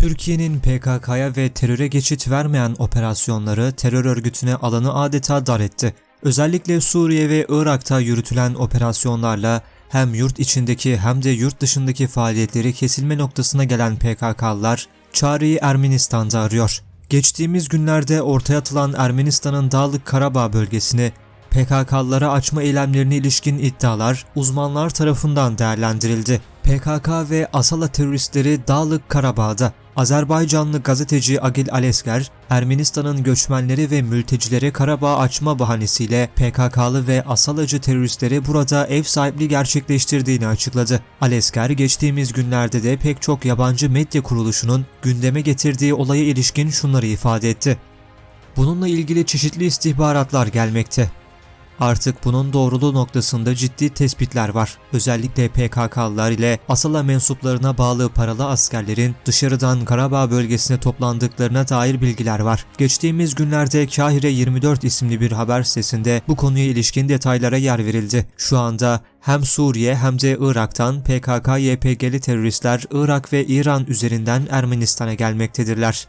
Türkiye'nin PKK'ya ve teröre geçit vermeyen operasyonları terör örgütüne alanı adeta dar etti. Özellikle Suriye ve Irak'ta yürütülen operasyonlarla hem yurt içindeki hem de yurt dışındaki faaliyetleri kesilme noktasına gelen PKK'lılar çareyi Ermenistan'da arıyor. Geçtiğimiz günlerde ortaya atılan Ermenistan'ın Dağlık Karabağ bölgesini PKK'lılara açma eylemlerine ilişkin iddialar uzmanlar tarafından değerlendirildi. PKK ve Asala teröristleri Dağlık Karabağ'da Azerbaycanlı gazeteci Agil Alesker, Ermenistan'ın göçmenleri ve mültecilere Karabağ açma bahanesiyle PKK'lı ve Asalacı teröristleri burada ev sahipliği gerçekleştirdiğini açıkladı. Alesker geçtiğimiz günlerde de pek çok yabancı medya kuruluşunun gündeme getirdiği olaya ilişkin şunları ifade etti. Bununla ilgili çeşitli istihbaratlar gelmekte. Artık bunun doğruluğu noktasında ciddi tespitler var. Özellikle PKK'lılar ile Asala mensuplarına bağlı paralı askerlerin dışarıdan Karabağ bölgesine toplandıklarına dair bilgiler var. Geçtiğimiz günlerde Kahire 24 isimli bir haber sitesinde bu konuya ilişkin detaylara yer verildi. Şu anda hem Suriye hem de Irak'tan PKK-YPG'li teröristler Irak ve İran üzerinden Ermenistan'a gelmektedirler.